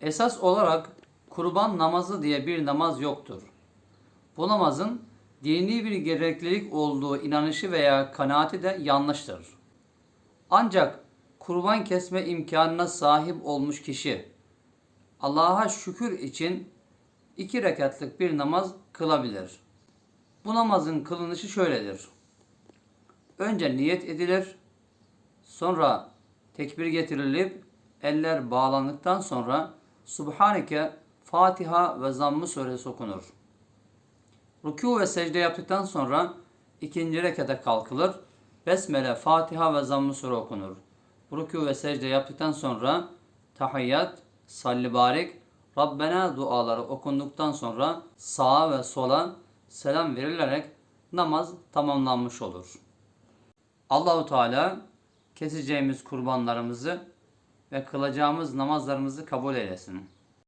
Esas olarak kurban namazı diye bir namaz yoktur. Bu namazın dini bir gereklilik olduğu inanışı veya kanaati de yanlıştır. Ancak kurban kesme imkanına sahip olmuş kişi Allah'a şükür için iki rekatlık bir namaz kılabilir. Bu namazın kılınışı şöyledir. Önce niyet edilir, sonra tekbir getirilip eller bağlandıktan sonra Subhaneke, Fatiha ve Zamm-ı suresi okunur. Rükû ve secde yaptıktan sonra ikinci rekete kalkılır. Besmele, Fatiha ve Zamm-ı okunur. Rükû ve secde yaptıktan sonra tahiyyat, salli barik, Rabbena duaları okunduktan sonra sağa ve sola selam verilerek namaz tamamlanmış olur. Allahu Teala keseceğimiz kurbanlarımızı ve kılacağımız namazlarımızı kabul eylesin.